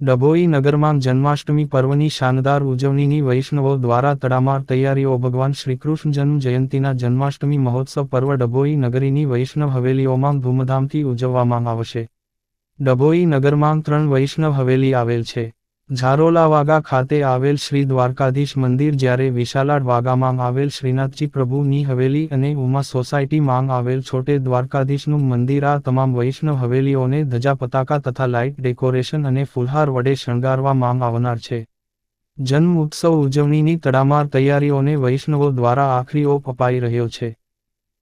ડભોઈ નગરમાં જન્માષ્ટમી પર્વની શાનદાર ઉજવણીની વૈષ્ણવો દ્વારા તડામાર તૈયારીઓ ભગવાન શ્રીકૃષ્ણ જન્મ જયંતીના જન્માષ્ટમી મહોત્સવ પર્વ ડભોઈ નગરીની વૈષ્ણવ હવેલીઓમાં ધૂમધામથી ઉજવવામાં આવશે. ડભોઈ નગરમાં ત્રણ વૈષ્ણવ હવેલી આવેલ છે. ઝારોલા વાગા ખાતે આવેલ શ્રી દ્વારકાધીશ મંદિર જ્યારે વિશાલાડ વાગામાં આવેલ શ્રીનાથજી પ્રભુની હવેલી અને ઉમા સોસાયટી માંગ આવેલ છોટે દ્વારકાધીશનું મંદિર, આ તમામ વૈષ્ણવ હવેલીઓને ધજા પતાકા તથા લાઇટ ડેકોરેશન અને ફુલહાર વડે શણગારવા માંગ આવનાર છે. જન્મ ઉત્સવ ઉજવણીની તડામાર તૈયારીઓને વૈષ્ણવો દ્વારા આખરી ઓપ અપાઈ રહ્યો છે.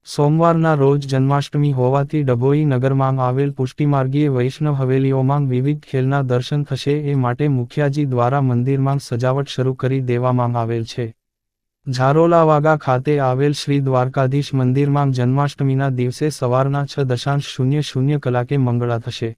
સોમવારના રોજ જન્માષ્ટમી હોવાથી ડભોઈ નગરમાં આવેલ પુષ્ટિમાર્ગીય વૈષ્ણવ હવેલીઓમાં વિવિધ ખેલના દર્શન થશે એ માટે મુખિયાજી દ્વારા મંદિરમાં સજાવટ શરૂ કરી દેવામાં આવેલ છે. ઝારોલાવાગા ખાતે આવેલ શ્રી દ્વારકાધીશ મંદિરમાં જન્માષ્ટમીના દિવસે સવારના છ દશાંશ શૂન્ય શૂન્ય કલાકે મંગળા થશે.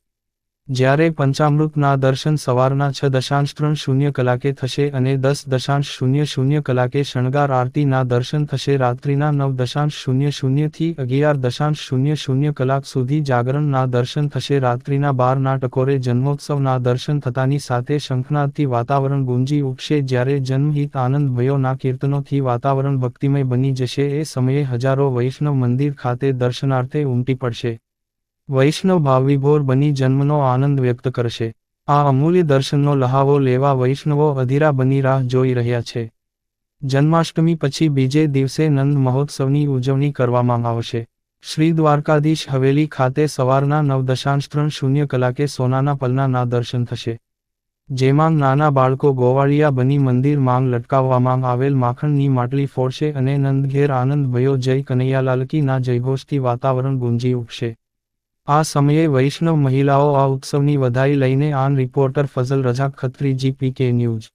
જ્યારે પંચામૃતના દર્શન સવારના છ દશાંશ ત્રણ શૂન્ય કલાકે થશે અને દસ દશાંશ શૂન્ય શૂન્ય કલાકે શણગાર આરતીના દર્શન થશે રાત્રિના નવ દશાંશ શૂન્ય શૂન્યથી અગિયાર દશાંશ શૂન્ય શૂન્ય કલાક સુધી જાગરણના દર્શન થશે રાત્રિના બારના ટકોરે જન્મોત્સવના દર્શન થતાની સાથે શંખનાદથી વાતાવરણ ગુંજી ઉઠશે જ્યારે જન્મહિત આનંદ ભયોના કીર્તનોથી વાતાવરણ ભક્તિમય બની જશે એ સમયે હજારો વૈષ્ણવ મંદિર ખાતે દર્શનાર્થે ઉમટી પડશે. વૈષ્ણવ ભાવવિભોર બની જન્મનો આનંદ વ્યક્ત કરશે. આ અમૂલ્ય દર્શનનો લહાવો લેવા વૈષ્ણવો અધીરા બની રાહ જોઈ રહ્યા છે. જન્માષ્ટમી પછી બીજે દિવસે નંદ મહોત્સવની ઉજવણી કરવામાં આવશે. શ્રી દ્વારકાધીશ હવેલી ખાતે સવારના નવ દશાંશ ત્રણ શૂન્ય કલાકે સોનાના પલનાના દર્શન થશે. જેમાં નાના બાળકો ગોવાળિયા બની મંદિર માંગ લટકાવવામાં આવેલ માખણની માટલી ફોડશે અને નંદઘેર આનંદ ભયો જય કનૈયાલાલકીના જયઘોષથી વાતાવરણ ગુંજી ઉઠશે. આ સમયે વૈષ્ણવ મહિલાઓ આ ઉત્સવની વધાઈ લઈને આન રિપોર્ટર ફઝલ રજા ખત્રી જીપીકે ન્યૂઝ.